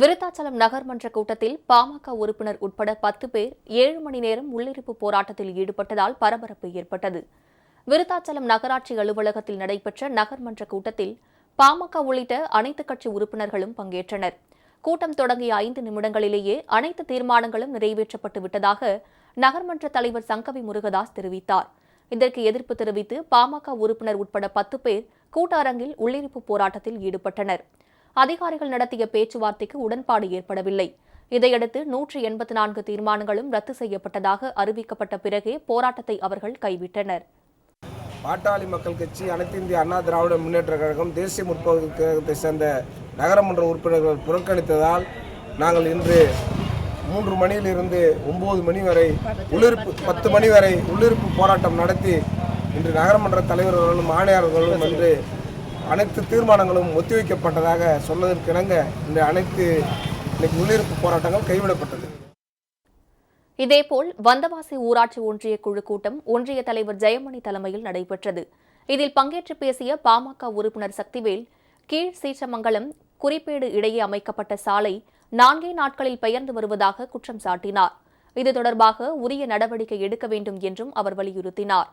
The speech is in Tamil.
விருத்தாச்சலம் நகர்மன்ற கூட்டத்தில் பாமக உறுப்பினர் உட்பட பத்து பேர் ஏழு மணி நேரம் உள்ளிருப்பு போராட்டத்தில் ஈடுபட்டதால் பரபரப்பு ஏற்பட்டது. விருத்தாச்சலம் நகராட்சி அலுவலகத்தில் நடைபெற்ற நகர்மன்ற கூட்டத்தில் பாமக உள்ளிட்ட அனைத்து கட்சி உறுப்பினர்களும் பங்கேற்றனர். கூட்டம் தொடங்கிய ஐந்து நிமிடங்களிலேயே அனைத்து தீர்மானங்களும் நிறைவேற்றப்பட்டு விட்டதாக நகர்மன்ற தலைவர் சங்கவி முருகதாஸ் தெரிவித்தார். இதற்கு எதிர்ப்பு தெரிவித்து பாமக உறுப்பினர் உட்பட பத்து பேர் கூட்ட அரங்கில் உள்ளிருப்பு போராட்டத்தில் ஈடுபட்டனர். அதிகாரிகள் நடத்திய பேச்சுவார்த்தைக்கு உடன்பாடு ஏற்படவில்லை. இதையடுத்து நூற்றி எண்பத்தி நான்கு தீர்மானங்களும் ரத்து செய்யப்பட்டதாக அறிவிக்கப்பட்ட பிறகே போராட்டத்தை அவர்கள் கைவிட்டனர். பாட்டாளி மக்கள் கட்சி அனைத்து இந்திய அண்ணா திராவிட முன்னேற்ற கழகம் தேசிய முற்போக்கு கழகத்தை சேர்ந்த நகரமன்ற உறுப்பினர்கள் புறக்கணித்ததால் நாங்கள் இன்று மூன்று மணியிலிருந்து ஒன்பது மணி வரை உள்ளிருப்பு பத்து மணி வரை உள்ளிருப்பு போராட்டம் நடத்தி இன்று நகரமன்ற தலைவர்களும் ஆணையாளர்களும் என்று அனைத்து தீர்மானங்களும் ஒத்திவைக்கப்பட்டதாக சொன்னதற்கிணங்க இந்த அனைத்து இன்னைக்கு உள்ளிருப்பு போராட்டங்கள் கைவிடப்பட்டது. இதேபோல் வந்தவாசி ஊராட்சி ஒன்றிய குழு கூட்டம் ஒன்றிய தலைவர் ஜெயமணி தலைமையில் நடைபெற்றது. இதில் பங்கேற்று பேசிய பாமக உறுப்பினர் சக்திவேல் கீழ் சீற்றமங்கலம் குறிப்பேடு இடையே அமைக்கப்பட்ட சாலை நான்கே நாட்களில் பெயர்ந்து வருவதாக குற்றம் சாட்டினார். இது தொடர்பாக உரிய நடவடிக்கை எடுக்க வேண்டும் என்றும் அவர் வலியுறுத்தினார்.